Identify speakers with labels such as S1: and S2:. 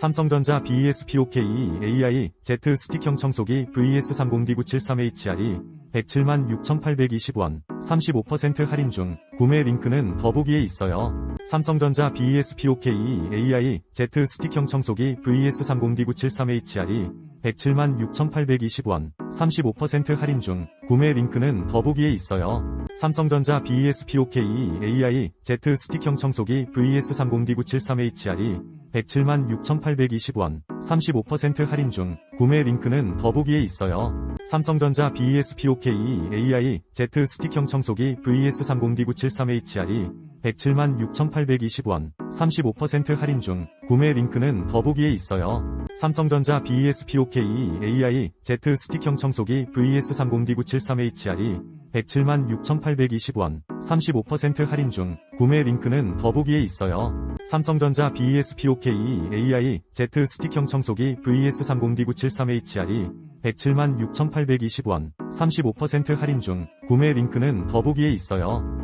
S1: 삼성전자 BESPOKE AI Z 스틱형 청소기 VS30D973HR이 107만 6,820원, 35% 할인 중, 구매 링크는 더보기에 있어요. 삼성전자 BESPOKE AI Z 스틱형 청소기 VS30D973HR이 107만 6,820원, 35% 할인 중, 구매 링크는 더보기에 있어요. 삼성전자 BESPOKE AI Z 스틱형 청소기 VS30D973HR이 107만 6,820원, 35% 할인 중, 구매 링크는 더보기에 있어요. 삼성전자 BESPOKE AI Z 스틱형 청소기 VS30D973HR이 107만 6,820원, 35% 할인 중, 구매 링크는 더보기에 있어요. 삼성전자 BESPOKE AI Z 스틱형 청소기 VS30D973HR이 107만 6,820원, 35% 할인 중, 구매 링크는 더보기에 있어요. 삼성전자 BESPOKE AI Z 스틱형 청소기 VS30D973HR이 107만 6,820원, 35% 할인 중, 구매 링크는 더보기에 있어요.